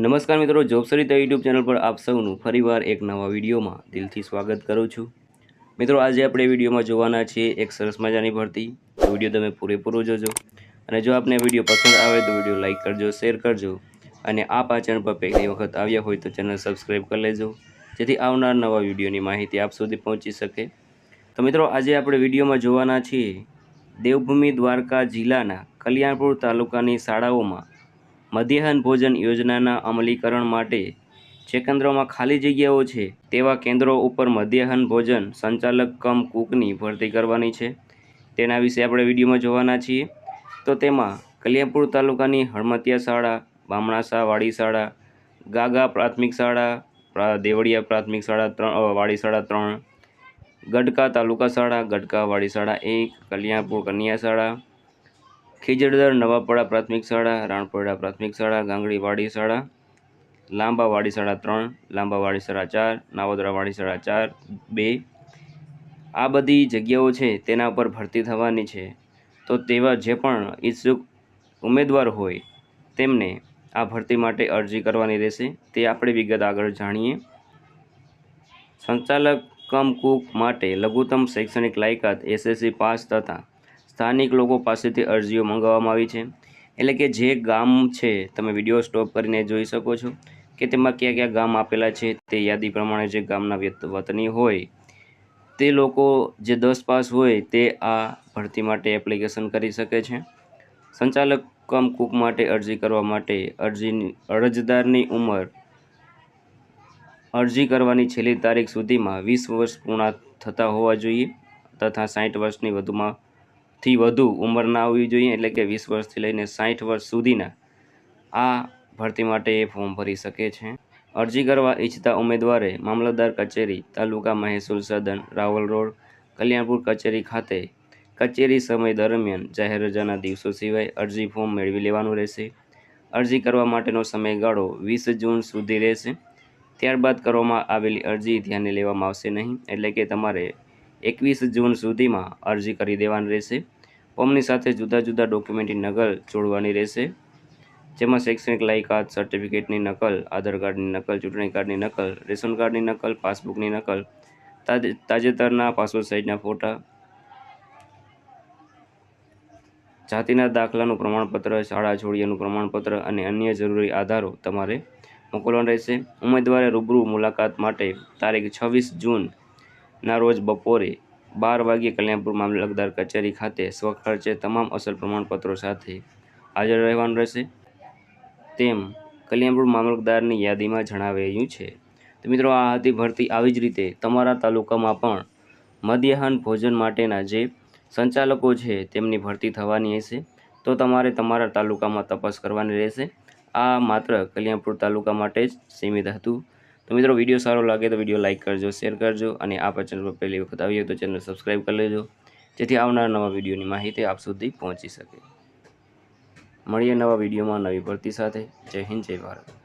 નમસ્કાર મિત્રો જોબસરિતા YouTube channel પર આપ સૌનું ફરીવાર એક નવા વિડીયોમાં દિલથી સ્વાગત કરું છું. મિત્રો, આજે આપણે વિડીયોમાં જોવાના છીએ એક સરસ મજાની ભરતી. વીડિયો તમે પૂરેપૂરો જોજો. અને જો આપને વીડિયો પસંદ આવે તો વીડિયો લાઇક કરજો, શેર કરજો. અને આપ આ ચેનલ પર પહેલી વખત આવ્યા હોય તો ચેનલ સબસ્ક્રાઈબ કરી લેજો. જેથી આવનાર નવા વિડીયોની માહિતી આપ સુધી પહોંચી શકે. તો મિત્રો, આજે આપણે વિડીયોમાં જોવાના છીએ દેવભૂમિ દ્વારકા જિલ્લાના કલ્યાણપુર તાલુકાની શાળાઓમાં મધ્યાહન ભોજન યોજનાના અમલીકરણ માટે જે કેન્દ્રોમાં ખાલી જગ્યાઓ છે તેવા કેન્દ્રો ઉપર મધ્યાહન ભોજન સંચાલક કમ કૂકની ભરતી કરવાની છે. તેના વિશે આપણે વિડીયોમાં જોવાના છીએ. તો તેમાં કલ્યાણપુર તાલુકાની હળમતિયા શાળા, બામણાસા વાડી શાળા, ગાગા પ્રાથમિક શાળા દેવળિયા પ્રાથમિક શાળા ત્રણ વાડી શાળા ત્રણ, ગઢકા તાલુકા શાળા, ગઢકા વાડી શાળા એક, કલ્યાણપુર કન્યા શાળા ખીજડદર, નવાપડા પ્રાથમિક શાળા રાણપોરડા પ્રાથમિક શાળા ગાંગડીવાડી શાળા લાંબાવાડી શાળા ત્રણ લાંબાવાડી શાળા ચાર નાવદરાવાડી શાળા ચાર, બે. આ બધી જગ્યાઓ છે તેના ઉપર ભરતી થવાની છે. તો તેવા જે પણ ઈચ્છુક ઉમેદવાર હોય, તેમને આ ભરતી માટે અરજી કરવાની રહેશે. તે આપણે વિગત આગળ જાણીએ. સંચાલક, કમ કુક માટે લઘુત્તમ શૈક્ષણિક લાયકાત એસએસસી પાસ તથા સ્થાનિક લોકો પાસેથી અરજીઓ મંગાવવામાં આવી છે. એટલે કે જે ગામ છે, તમે વીડિયો સ્ટોપ કરીને જોઈ શકો છો કે તેમાં કયા કયા ગામ આપેલા છે, તે યાદી પ્રમાણે જે ગામના વતની હોય, તે લોકો જે દસ પાસ હોય, તે આ ભરતી માટે એપ્લિકેશન કરી શકે છે. સંચાલક કમ કુક માટે અરજી કરવા માટે અરજીની અરજદારની ઉંમર, અરજી કરવાની છેલ્લી તારીખ સુધીમાં વીસ વર્ષ પૂર્ણ થતા હોવા જોઈએ તથા સાઠ વર્ષની વધુમાં થી વધુ ઉંમર ના હોવી જોઈએ, એટલે કે વીસ વર્ષથી લઈને સાઠ વર્ષ સુધીના આ ભરતી માટે એ ફોર્મ ભરી શકે છે. અરજી કરવા ઈચ્છતા ઉમેદવારે મામલતદાર કચેરી, તાલુકા મહેસૂલ સદન, રાવલ રોડ, કલ્યાણપુર કચેરી ખાતે કચેરી સમય દરમિયાન જાહેર રજાના દિવસો સિવાય અરજી ફોર્મ મેળવી લેવાનું રહેશે. અરજી કરવા માટેનો સમયગાળો વીસ જૂન સુધી રહેશે. ત્યારબાદ કરવામાં આવેલી અરજી ધ્યાને લેવામાં આવશે નહીં, એટલે કે તમારે એકવીસ જૂન સુધીમાં અરજી કરી દેવાની રહેશે. ફોર્મની સાથે જુદા જુદા ડોક્યુમેન્ટની નકલ જોડવાની રહેશે, જેમાં શૈક્ષણિક લાયકાત, સર્ટિફિકેટની નકલ, આધાર કાર્ડની નકલ, ચૂંટણી કાર્ડની નકલ, રેશન કાર્ડની નકલ, પાસબુકની નકલ, તાજે- તાજેતરના પાસપોર્ટ સાઇઝના ફોટા, જાતિના દાખલાનું પ્રમાણપત્ર, શાળા છોડિયાનું પ્રમાણપત્ર અને અન્ય જરૂરી આધારો તમારે મોકલવાના રહેશે. ઉમેદવારે રૂબરૂ મુલાકાત માટે તારીખ છવ્વીસ જૂનના રોજ બપોરે બાર વાગ્યે કલ્યાણપુર મામલતદાર કચેરી ખાતે સ્વખર્ચે તમામ અસલ પ્રમાણપત્રો સાથે હાજર રહેવાનું રહેશે. તેમ કલ્યાણપુર મામલતદારની યાદીમાં જણાવાયું છે. તો મિત્રો, આ હતી ભરતી. આવી જ રીતે તમારા તાલુકામાં પણ મધ્યાહન ભોજન માટેના જે સંચાલકો છે, તેમની ભરતી થવાની હશે. તો તમારે તમારા તાલુકામાં તપાસ કરવાની રહેશે. આ માત્ર કલ્યાણપુર તાલુકા માટે જ સીમિત હતું. તો મિત્રો વીડિયો સારો લાગે તો વીડિયો લાઇક કરજો શેર કરજો અને આ ચેનલ પર પહેલી વખત આવી હોય તો ચેનલ સબસ્ક્રાઈબ કરી લેજો. જેથી આવનાર નવા વિડીયોની માહિતી આપ સુધી પહોંચી શકે. મળીએ નવા વિડીયોમાં નવી ભરતી સાથે. જય હિન્દ, જય ભારત.